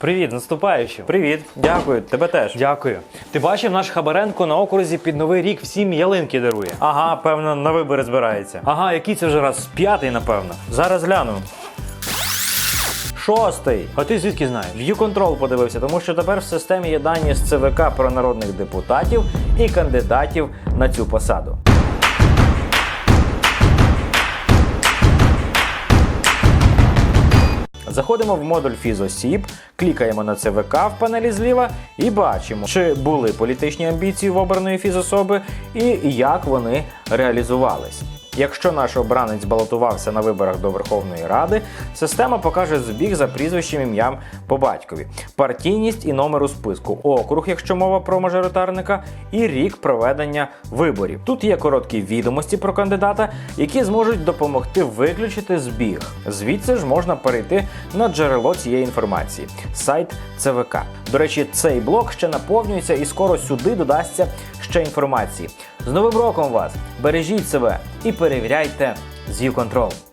Привіт, з наступаючим. Привіт, дякую, тебе теж. Дякую. Ти бачив, наш Хабаренко на окрузі під новий рік всім ялинки дарує. Ага, певно, на вибори збирається. Ага, який це вже раз? П'ятий, напевно. Зараз гляну. Шостий. А ти звідки знаєш? View-Control подивився, тому що тепер в системі є дані з ЦВК про народних депутатів і кандидатів на цю посаду. Заходимо в модуль фізосіб, клікаємо на ЦВК в панелі зліва і бачимо, чи були політичні амбіції в обраної фізособи і як вони реалізувались. Якщо наш обранець балотувався на виборах до Верховної Ради, система покаже збіг за прізвищем ім'ям по батькові, партійність і номер у списку, округ, якщо мова про мажоритарника, і рік проведення виборів. Тут є короткі відомості про кандидата, які зможуть допомогти виключити збіг. Звідси ж можна перейти на джерело цієї інформації сайт ЦВК. До речі, цей блок ще наповнюється і скоро сюди додасться ще інформації. З Новим роком вас! Бережіть себе і перевіряйте з Control.